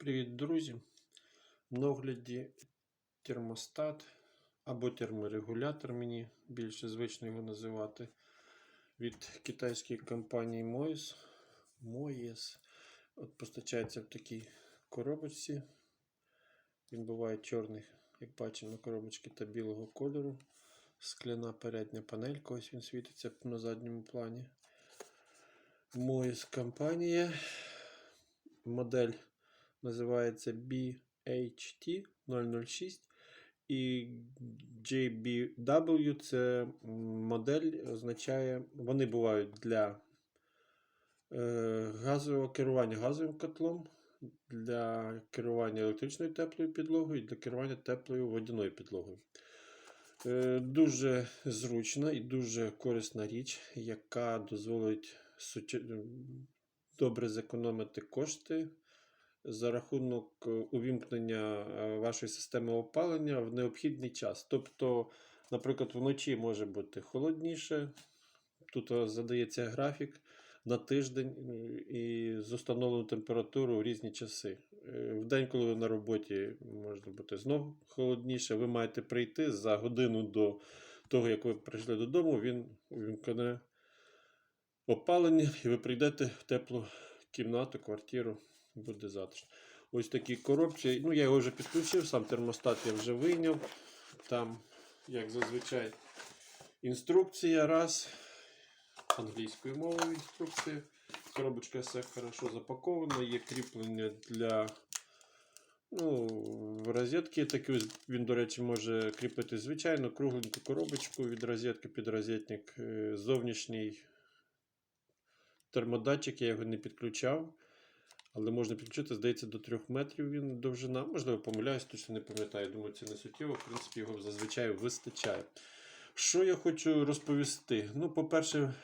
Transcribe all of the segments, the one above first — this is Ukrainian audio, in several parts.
Привіт, друзі! На огляді термостат або терморегулятор, мені більше звично його називати, від китайської компанії Moes. Moes. От постачається в такій коробочці. Він буває чорний, як бачимо, на коробочці та білого кольору. Скляна передня панелька, ось він світиться на задньому плані. Moes компанія. Модель називається BHT 006 і JBW це модель означає, вони бувають для е, газового керування газовим котлом, для керування електричною теплою підлогою і для керування теплою водяною підлогою. Е, Дуже зручна і дуже корисна річ, яка дозволить добре зекономити кошти за рахунок е, увімкнення е, вашої системи опалення в необхідний час. Тобто, наприклад, вночі може бути холодніше. Тут е, задається графік на тиждень і з установленою температурою в різні часи. В день, коли ви на роботі, може бути знову холодніше. Ви маєте прийти за годину до того, як ви прийшли додому, він увімкне опалення, і ви прийдете в теплу кімнату, квартиру, буде затишно. Ось такі коробці. Ну, я його вже підключив, сам термостат я вже вийняв. Там, як зазвичай, інструкція раз. Англійською мовою інструкція. Коробочка все хорошо запакована, є кріплення для ну, розетки. Такі він, до речі, може кріпити звичайно кругленьку коробочку від розетки під розетник. Е, Зовнішній термодатчик, я його не підключав. Але можна підключити, здається, до 3 метрів він довжина. Можливо, помиляюсь, точно не пам'ятаю. Думаю, це не суттєво. В принципі, його зазвичай вистачає. Що я хочу розповісти? Ну, по-перше,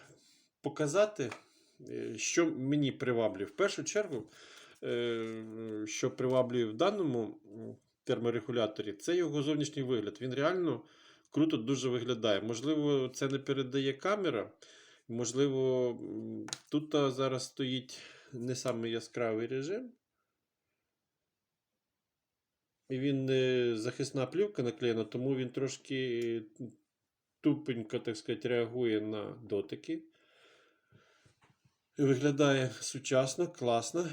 показати, е, що мені приваблює. В першу чергу, е, що приваблює в даному терморегуляторі, це його зовнішній вигляд. Він реально круто дуже виглядає. Можливо, це не передає камера. Можливо, тут зараз стоїть не самий яскравий режим. І він захисна плівка наклеєна, тому він трошки тупенько, так сказати, реагує на дотики. Виглядає сучасно, класно.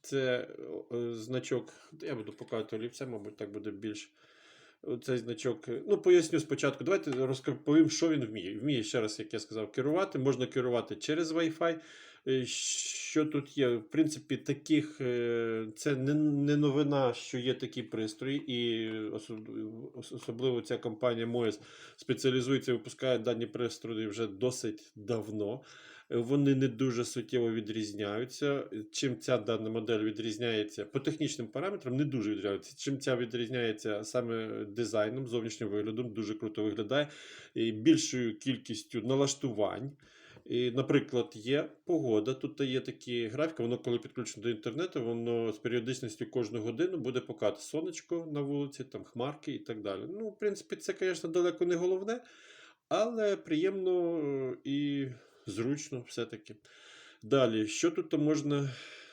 Це е, значок, я буду показувати олівцем, мабуть, так буде більш. Цей значок. е, Ну, поясню спочатку. Давайте розповім, що він вміє. Вміє, ще раз, як я сказав, керувати. Можна керувати через Wi-Fi. Е, Що тут є? В принципі, таких е, це не, новина, що є такі пристрої, і особливо ця компанія Moes спеціалізується і випускає дані пристрої вже досить давно. Вони не дуже суттєво відрізняються. Чим ця дана модель відрізняється по технічним параметрам, не дуже відрізняється. Чим ця відрізняється саме дизайном, зовнішнім виглядом, дуже круто виглядає, і більшою кількістю налаштувань. І, наприклад, є погода, тут є такі графіки, воно коли підключено до інтернету, воно з періодичністю кожну годину буде показати сонечко на вулиці, там хмарки і так далі. Ну, в принципі, це, звісно, далеко не головне, але приємно е, і зручно все-таки. Далі, що тут можна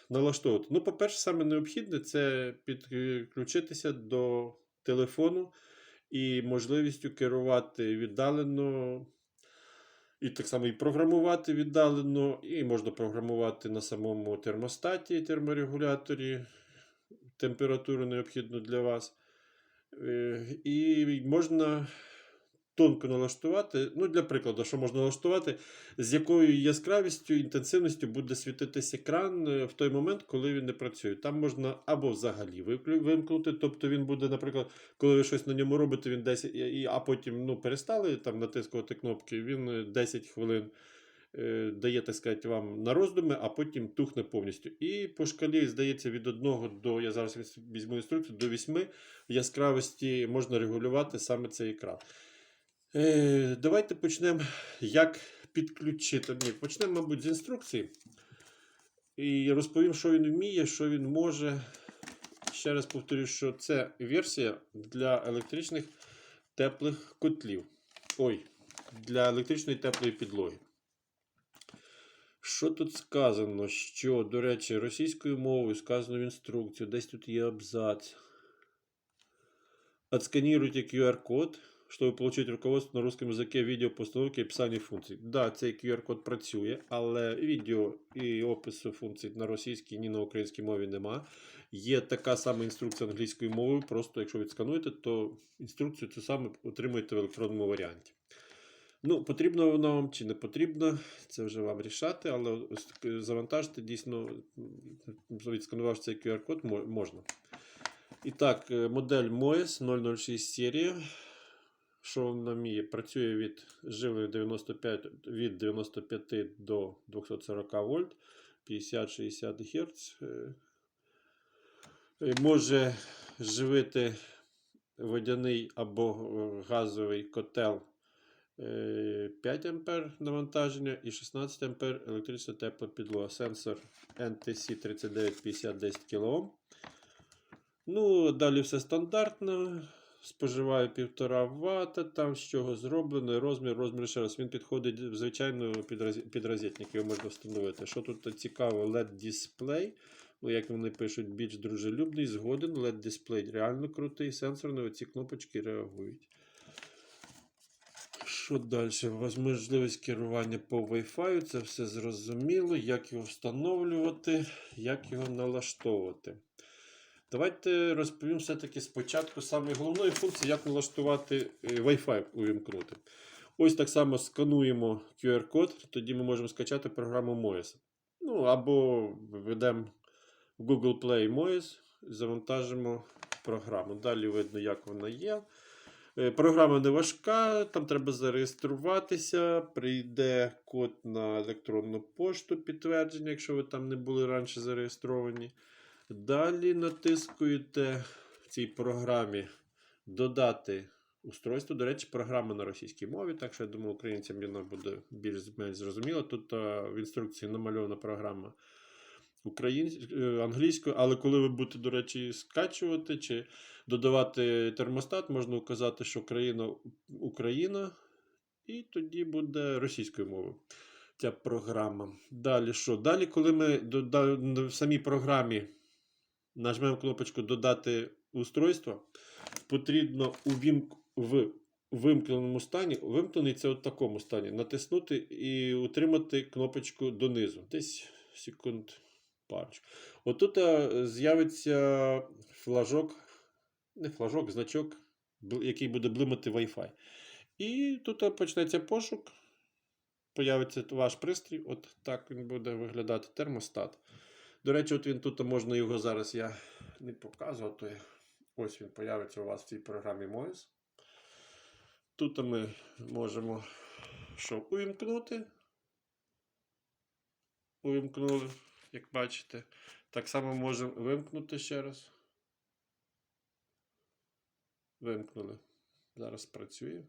налаштовувати? Ну, по-перше, саме необхідне це підключитися до телефону і можливістю керувати віддалено. І так само і програмувати віддалено, і можна програмувати на самому термостаті, терморегуляторі температуру необхідну для вас. Е, І можна тонко налаштувати. Ну, для прикладу, що можна налаштувати, з якою яскравістю, інтенсивністю буде світитись екран е, в той момент, коли він не працює. Там можна або взагалі вимкнути, тобто він буде, наприклад, коли ви щось на ньому робите, він 10, і- і- а потім ну, перестали там натискувати кнопки, він е, 10 хвилин е, дає, так сказати, вам на роздуми, а потім тухне повністю. І по шкалі, здається, від 1 до, я зараз візьму інструкцію, до 8 яскравості можна регулювати саме цей екран. Е, давайте почнемо, як підключити. Ні, почнемо, мабуть, з інструкції. І розповім, що він вміє, що він може. Ще раз повторю, що це версія для електричних теплих котлів. Ой, для електричної теплої підлоги. Що тут сказано? Що, до речі, російською мовою сказано в інструкцію, десь тут є абзац. Отсканируйте QR-код, щоб получить руководство на русском языке відео постановки і описання функцій. Да, цей QR-код працює, але відео і опису функцій на російській, ні на українській мові нема. Є така сама інструкція англійською мовою, просто якщо відскануєте, то інструкцію цю саме отримаєте в електронному варіанті. Ну, потрібно воно вам чи не потрібно, це вже вам рішати, але завантажити дійсно, відсканувавши цей QR-код, можна. І так, е, модель MOES 006 серія. Що вона вміє? Працює від живлення 95, від 95 до 240 вольт, 50-60 Гц. Е, Може живити водяний або е, газовий котел е, 5 А навантаження і 16 А електрична тепла підлога. Сенсор NTC 3950 10 кОм. Ну, далі все стандартно. Споживає 1,5 Вт, там з чого зроблено, розмір, розмір ще раз. Він підходить звичайно під, розетник, його можна встановити. Що тут цікаво, LED дисплей. Ну, як вони пишуть, більш дружелюбний, згоден. LED дисплей реально крутий, сенсорний, оці кнопочки реагують. Що далі? Можливість керування по Wi-Fi, це все зрозуміло, як його встановлювати, як його налаштовувати. Давайте розповім все-таки спочатку саме головної функції, як налаштувати е, Wi-Fi увімкнути. Ось так само скануємо QR-код, тоді ми можемо скачати програму MOES. Ну, або введемо в Google Play MOES, завантажимо програму. Далі видно, як вона є. Е, Програма не важка, там треба зареєструватися, прийде код на електронну пошту підтвердження, якщо ви там не були раніше зареєстровані. Далі натискуєте в цій програмі додати устройство. До речі, програма на російській мові, так що я думаю, українцям вона буде більш-менш зрозуміла. Тут в інструкції намальована програма українською, англійською, але коли ви будете, до речі, скачувати чи додавати термостат, можна указати, що країна Україна, і тоді буде російською мовою ця програма. Далі що? Далі, коли ми в самій програмі нажмемо кнопочку Додати устройство, потрібно у вімк... в вимкненому стані, вимкнений це в такому стані, натиснути і утримати кнопочку донизу. Десь секунд парочку. Отут е, з'явиться флажок, не флажок, значок, який буде блимати Wi-Fi. І тут е, почнеться пошук. Появиться ваш пристрій, от так він буде виглядати термостат. До речі, от він тут можна його зараз я не показував, то ось він появиться у вас в цій програмі MOES. Тут ми можемо що, увімкнути. Увімкнули, як бачите. Так само можемо вимкнути ще раз. Вимкнули. Зараз працює.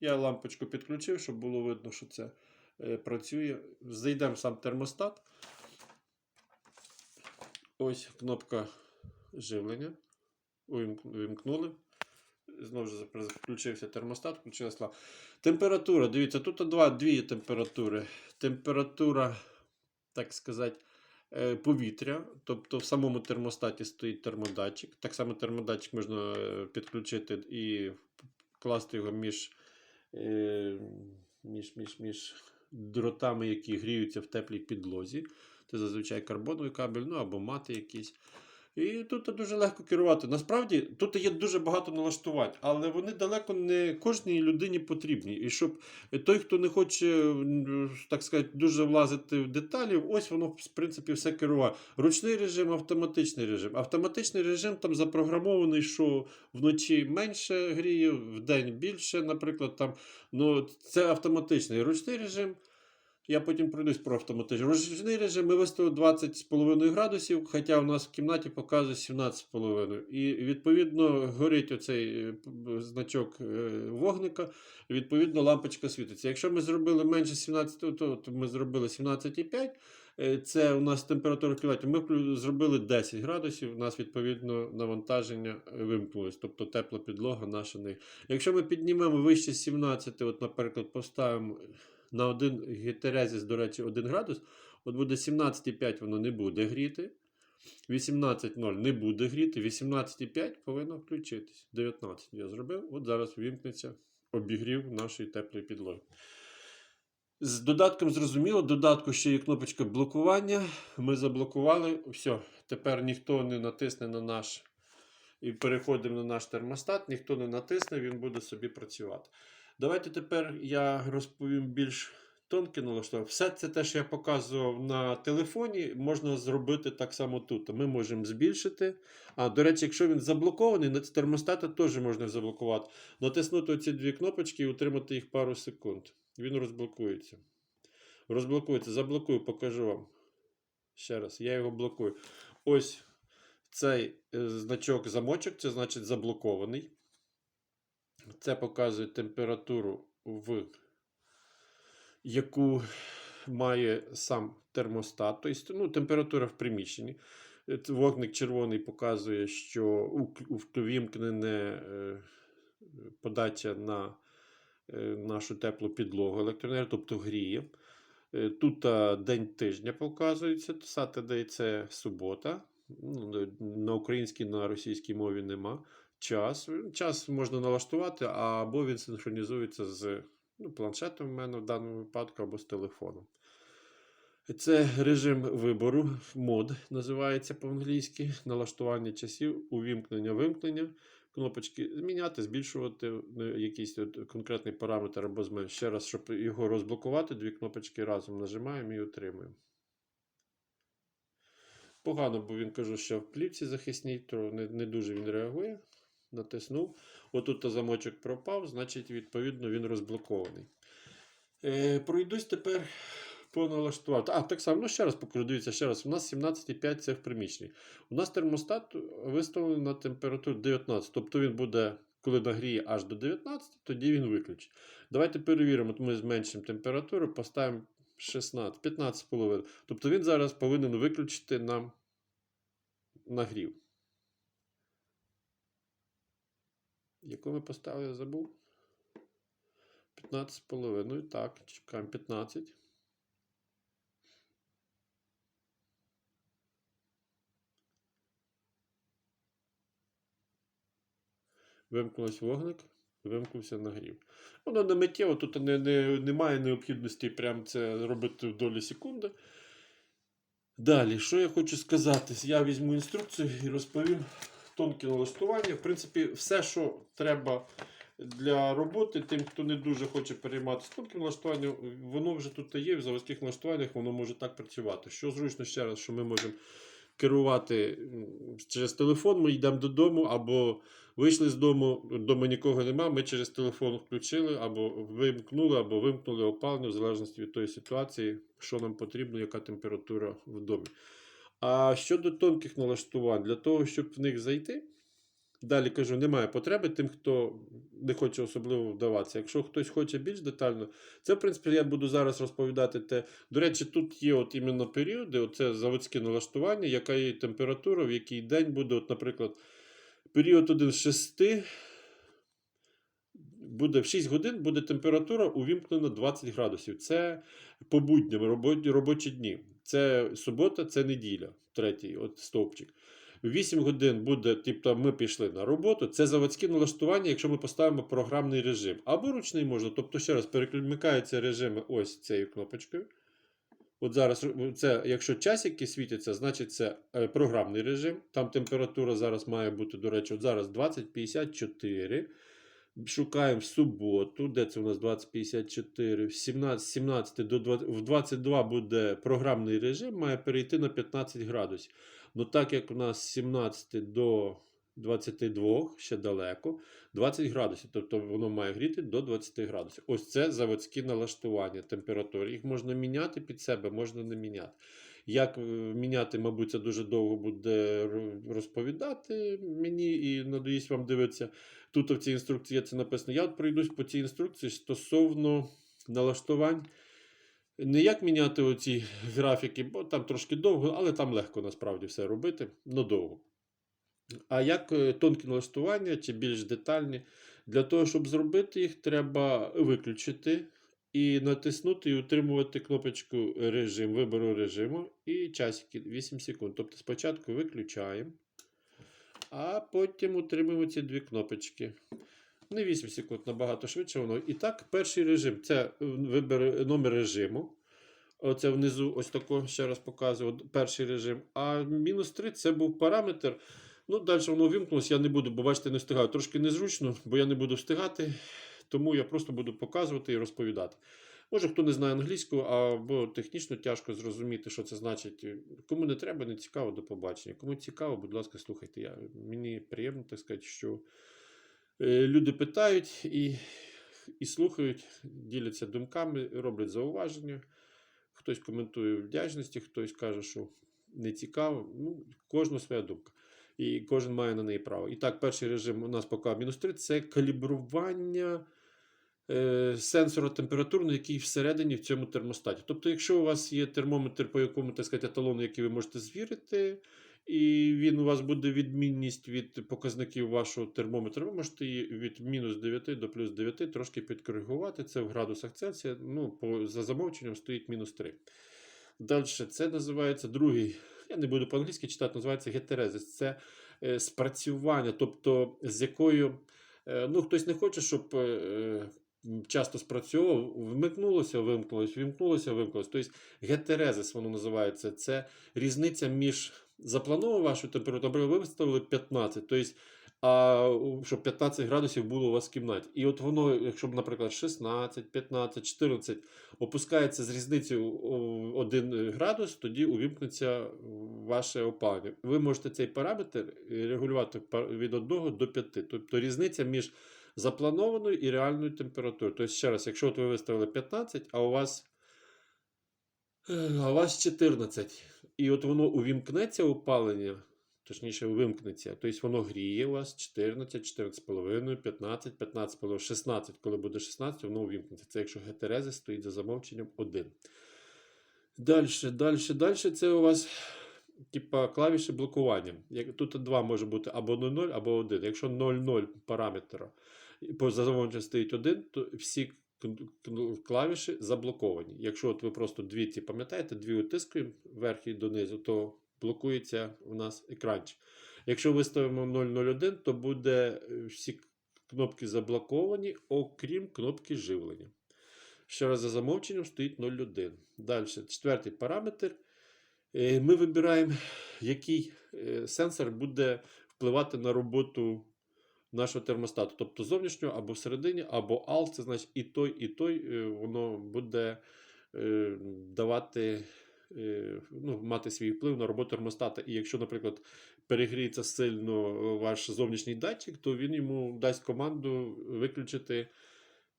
Я лампочку підключив, щоб було видно, що це е, працює. Зайдемо сам термостат. Ось кнопка живлення. Увімкнули. Знову ж включився термостат, включилась лампа. Температура. Дивіться, тут два, дві температури. Температура, так сказати, е, повітря. Тобто в самому термостаті стоїть термодатчик. Так само термодатчик можна е, підключити і класти його між, е, між, між, між дротами, які гріються в теплій підлозі. Це зазвичай карбоновий кабель, ну або мати якісь. І тут дуже легко керувати. Насправді тут є дуже багато налаштувань, але вони далеко не кожній людині потрібні. І щоб той, хто не хоче, так сказати, дуже влазити в деталі, ось воно в принципі все керуває. Ручний режим, автоматичний режим. Автоматичний режим там запрограмований, що вночі менше гріє, вдень більше, наприклад, там. Ну, це автоматичний. Ручний режим. Я потім пройдусь про автоматичний. Ручний режим ми виставили 20,5 градусів, хоча у нас в кімнаті показує 17,5. І відповідно горить оцей е, значок е, вогника, відповідно лампочка світиться. Якщо ми зробили менше 17, то, ми зробили 17,5. е, Це у нас температура кімнаті. Ми зробили 10 градусів, у нас відповідно навантаження вимкнулось, тобто тепла підлога наша не. Якщо ми піднімемо вище 17, от, наприклад, поставимо на один гетерезіс, до речі, 1 градус. От буде 17,5 воно не буде гріти. 18.0 не буде гріти. 18,5 повинно включитись. 19 я зробив. От зараз вимкнеться обігрів нашої теплої підлоги. З додатком зрозуміло, додатку ще є кнопочка блокування. Ми заблокували. Все, тепер ніхто не натисне на наш і переходимо на наш термостат, ніхто не натисне, він буде собі працювати. Давайте тепер я розповім більш тонке налаштування. Все це те, що я показував на телефоні, можна зробити так само тут. Ми можемо збільшити. А, до речі, якщо він заблокований, на термостата теж можна заблокувати. Натиснути оці дві кнопочки і утримати їх пару секунд. Він розблокується. Розблокується, заблокую, покажу вам. Ще раз, я його блокую. Ось цей е, значок замочок, це значить заблокований. Це показує температуру, в яку має сам термостат, тобто ну, температура в приміщенні. Вогник червоний показує, що увімкнене е, подача на е, нашу теплу підлогу електроенергії, тобто гріє. Е, Тут день тижня показується. Saturday – це субота. Ну, на українській, на російській мові нема. Час. Час можна налаштувати, або він синхронізується з ну, планшетом в мене в даному випадку, або з телефоном. Це режим вибору, мод називається по-англійськи, налаштування часів, увімкнення, вимкнення, кнопочки зміняти, збільшувати е, якийсь конкретний параметр або зменшити. Ще раз, щоб його розблокувати, дві кнопочки разом нажимаємо і отримуємо. Погано, бо він кажу, що в плівці захисній, то не, не дуже він реагує. Натиснув. Отут то замочок пропав, значить, відповідно, він розблокований. Е, пройдусь тепер по налаштуванню. А, так само, ну ще раз покажу, дивіться, ще раз. У нас 17,5 це в приміщенні. У нас термостат виставлений на температуру 19. Тобто він буде, коли нагріє аж до 19, тоді він виключить. Давайте перевіримо, ми зменшимо температуру, поставимо 16, 15,5. Тобто він зараз повинен виключити нам нагрів. Яку ми поставили, забув? 15,5. Так, чекаємо 15. Вимкнувся вогник, вимкнувся нагрів. Воно не миттєво, тут не, не, немає необхідності прям це робити в долі секунди. Далі, що я хочу сказати? Я візьму інструкцію і розповім тонкі налаштування. В принципі, все, що треба для роботи, тим, хто не дуже хоче перейматися тонким налаштуванням, воно вже тут є. В заводських налаштуваннях воно може так працювати. Що зручно ще раз, що ми можемо керувати через телефон, ми йдемо додому, або вийшли з дому, вдома нікого нема, ми через телефон включили, або вимкнули, або вимкнули опалення, в залежності від тої ситуації, що нам потрібно, яка температура в домі. А щодо тонких налаштувань, для того, щоб в них зайти, далі кажу, немає потреби тим, хто не хоче особливо вдаватися. Якщо хтось хоче більш детально, це, в принципі, я буду зараз розповідати те. До речі, тут є от іменно періоди, оце заводське налаштування, яка є температура, в який день буде, от, наприклад, період 1 з 6. Буде в 6 годин буде температура увімкнена 20 градусів. Це по будням робочі, дні. Це субота, це неділя, третій от стовпчик. В 8 годин буде, тобто ми пішли на роботу. Це заводське налаштування, якщо ми поставимо програмний режим. Або ручний можна. Тобто, ще раз, перекликаються режими ось цією кнопочкою. От зараз, це, якщо часики світяться, значить це е, програмний режим. Там температура зараз має бути, до речі, от зараз 2054. Шукаємо в суботу, де це у нас 2054, в 17, 17 до 20, в 22 буде програмний режим, має перейти на 15 градусів. Ну так як у нас з 17 до 22, ще далеко, 20 градусів, тобто воно має гріти до 20 градусів. Ось це заводські налаштування температури. Їх можна міняти під себе, можна не міняти. Як е, міняти, мабуть, це дуже довго буде розповідати мені і надоїсть вам дивитися. Тут в цій інструкції це написано. Я от пройдусь по цій інструкції стосовно налаштувань. Не як міняти оці графіки, бо там трошки довго, але там легко насправді все робити, но довго. А як е, тонкі налаштування чи більш детальні, для того, щоб зробити їх, треба виключити і натиснути і утримувати кнопочку режим, вибору режиму і часики 8 секунд. Тобто спочатку виключаємо, а потім утримуємо ці дві кнопочки. Не 8 секунд, набагато швидше воно. І так, перший режим це е, вибір номер режиму. Оце внизу, ось тако, ще раз показую, перший режим. А мінус 3 це був параметр. Ну, далі воно вимкнулося, я не буду, бо бачите, не встигаю. Трошки незручно, бо я не буду встигати. Тому я просто буду показувати і розповідати. Може, хто не знає англійську, або технічно тяжко зрозуміти, що це значить. Кому не треба, не цікаво, до побачення. Кому цікаво, будь ласка, слухайте. Я, мені приємно так сказати, що е, люди питають і, і слухають, діляться думками, роблять зауваження. Хтось коментує вдячності, хтось каже, що не цікаво. Ну, кожна своя думка. І кожен має на неї право. І так, перший режим у нас поки мінус 3 це калібрування е, сенсора температурного, який всередині в цьому термостаті. Тобто, якщо у вас є термометр, по якому так сказати, еталону, який ви можете звірити, і він у вас буде відмінність від показників вашого термометра, ви можете її від мінус 9 до плюс 9 трошки підкоригувати. Це в градусах Цельсія. Ну, по, за замовченням стоїть мінус 3. Далі це називається другий. Я не буду по-англійськи читати, називається гетерезис. Це е, спрацювання, тобто з якою е, ну, хтось не хоче, щоб е, часто спрацьовував, вмикнулося, вимкнулося, вимкнулося, вимкнулося. Тобто гетерезис воно називається. Це різниця між заплановував вашу температуру, наприклад, ви виставили 15, тобто, щоб 15 градусів було у вас в кімнаті. І от воно, якщо наприклад, 16, 15, 14 опускається з різницею 1 градус, тоді увімкнеться ваше опалення. Ви можете цей параметр регулювати від 1 до 5. Тобто різниця між запланованою і реальною температурою. Тобто, ще раз, якщо от ви виставили 15, а у вас, е, а у вас 14, і от воно увімкнеться опалення, точніше, вимкнеться. Тобто воно гріє у вас 14, 14,5, 15, 15,5, 16. Коли буде 16, воно увімкнеться. Це якщо гетерези стоїть за замовченням 1. Далі, далі, далі. Це у вас типа клавіші блокування. Тут два може бути або 0,0, або 1. Якщо 0,0 параметра по за замовченням стоїть 1, то всі клавіші заблоковані. Якщо от ви просто дві ці пам'ятаєте, дві утискуємо вверх і донизу, то блокується у нас екранчик. Якщо виставимо 001, то буде е, всі кнопки заблоковані, окрім кнопки живлення. Ще раз за замовченням стоїть 0,1. Далі, четвертий параметр. Е, Ми вибираємо, який е, сенсор буде впливати на роботу нашого термостату. Тобто зовнішнього або всередині, або AL, це значить і той, і той, е, воно буде е, давати, е, ну, мати свій вплив на роботу термостата. І якщо, наприклад, перегріється сильно ваш зовнішній датчик, то він йому дасть команду виключити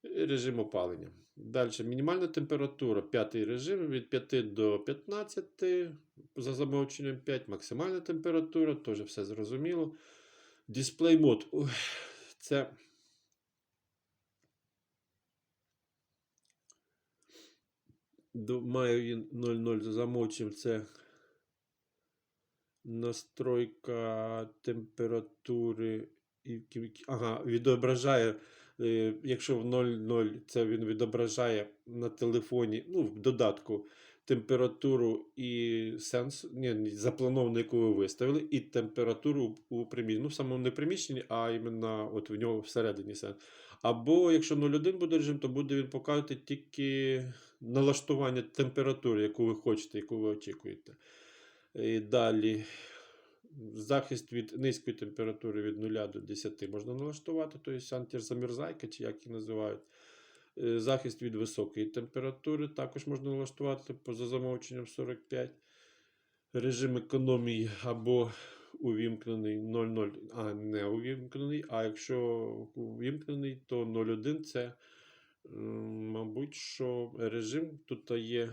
режим опалення. Далі мінімальна температура, п'ятий режим від 5 до 15, за замовченням 5, максимальна температура, теж все зрозуміло. Дисплей мод. Це. Маю 0,0 за замовченням. Це настройка температури. і Ага, відображає. е, Якщо в 0,0 це він відображає на телефоні, ну, в додатку температуру і сенс, ні, заплановану, яку ви виставили, і температуру у приміщенні. Ну, в самому не приміщенні, а іменно от в нього всередині сенс. Або якщо 0,1 буде режим, то буде він показувати тільки налаштування температури, яку ви хочете, яку ви очікуєте. І далі. Захист від низької температури від 0 до 10 можна налаштувати, тобто антизамерзайка, чи як її називають. Е, Захист від високої температури також можна налаштувати поза замовченням 45. Режим економії або увімкнений 0,0, а не увімкнений. А якщо увімкнений, то 0,1 це, мабуть, що режим тут є,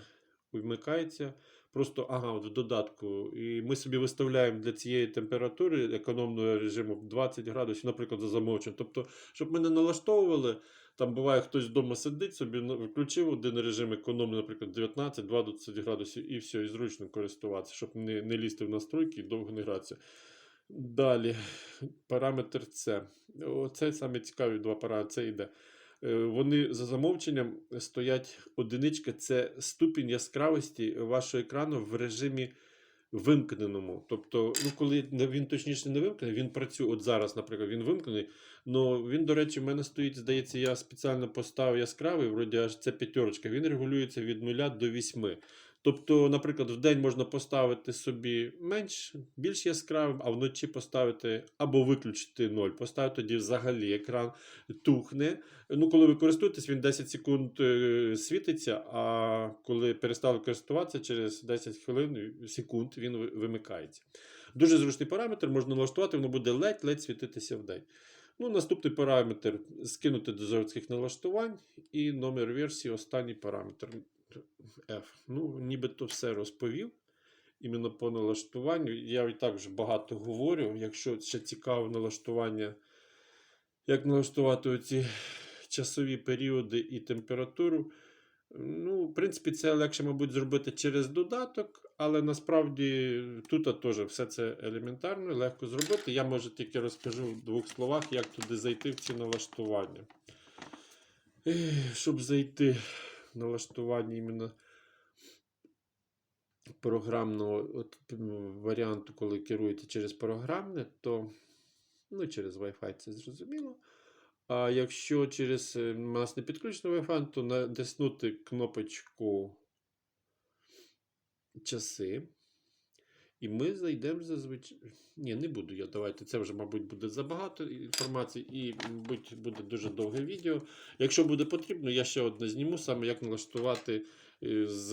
вмикається. Просто ага, от в додатку. І ми собі виставляємо для цієї температури економного режиму 20 градусів, наприклад, за замовченням. Тобто, щоб ми не налаштовували, там буває хтось вдома сидить, собі включив один режим економний, наприклад, 19, 20 градусів, і все, і зручно користуватися, щоб не, не лізти в настройки і довго не гратися. Далі, параметр С. Оце саме цікаві два параметри. Це йде Вони за замовченням стоять одиничка, це ступінь яскравості вашого екрану в режимі вимкненому. Тобто, ну коли він точніше не вимкнений, він працює. От зараз, наприклад, він вимкнений. Ну він, до речі, в мене стоїть, здається, я спеціально поставив яскравий, вроді аж це п'ятерочка. Він регулюється від 0 до 8. Тобто, наприклад, в день можна поставити собі менш, більш яскравим, а вночі поставити або виключити 0. Поставити тоді взагалі екран тухне. Ну, коли ви користуєтесь, він 10 секунд е, світиться, а коли перестали користуватися, через 10 хвилин, секунд він вимикається. Дуже зручний параметр, можна налаштувати, воно буде ледь-ледь світитися в день. Ну, наступний параметр скинути до заводських налаштувань і номер версії, останній параметр F. Ну, нібито все розповів. Іменно по налаштуванню. Я і так вже багато говорю. Якщо ще цікаве налаштування, як налаштувати оці часові періоди і температуру. Ну, в принципі, це легше, мабуть, зробити через додаток, але насправді тут теж все це елементарно, легко зробити. Я може тільки розкажу в двох словах, як туди зайти в ці налаштування. Щоб зайти налаштування іменно програмного от, варіанту, коли керуєте через програмне, то ну, через Wi-Fi це зрозуміло. А якщо через е, у нас не підключено Wi-Fi, то натиснути кнопочку часи. І ми зайдемо зазвичай. Ні, не буду я. Давайте. Це вже, мабуть, буде забагато інформації і, мабуть, буде дуже довге відео. Якщо буде потрібно, я ще одне зніму, саме як налаштувати е, з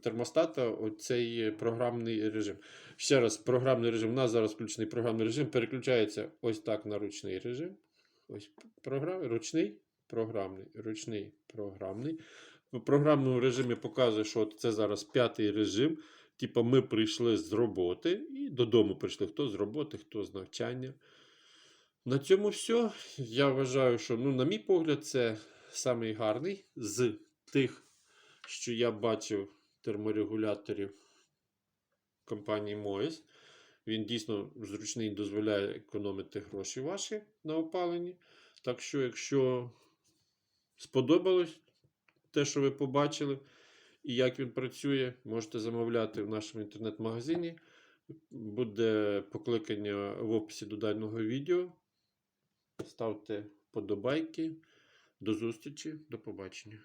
термостата оцей програмний режим. Ще раз, програмний режим. У нас зараз включений програмний режим. Переключається ось так на ручний режим. Ось програм... ручний, програмний, ручний, програмний. В програмному режимі показує, що це зараз п'ятий режим. Типа ми прийшли з роботи і додому прийшли. Хто з роботи, хто з навчання. На цьому все. Я вважаю, що, ну, на мій погляд, це самий гарний з тих, що я бачив терморегуляторів компанії Moes. Він дійсно зручний дозволяє економити гроші ваші на опаленні. Так що, якщо сподобалось те, що ви побачили, і як він працює, можете замовляти в нашому інтернет-магазині. Буде покликання в описі до даного відео. Ставте вподобайки. До зустрічі, до побачення.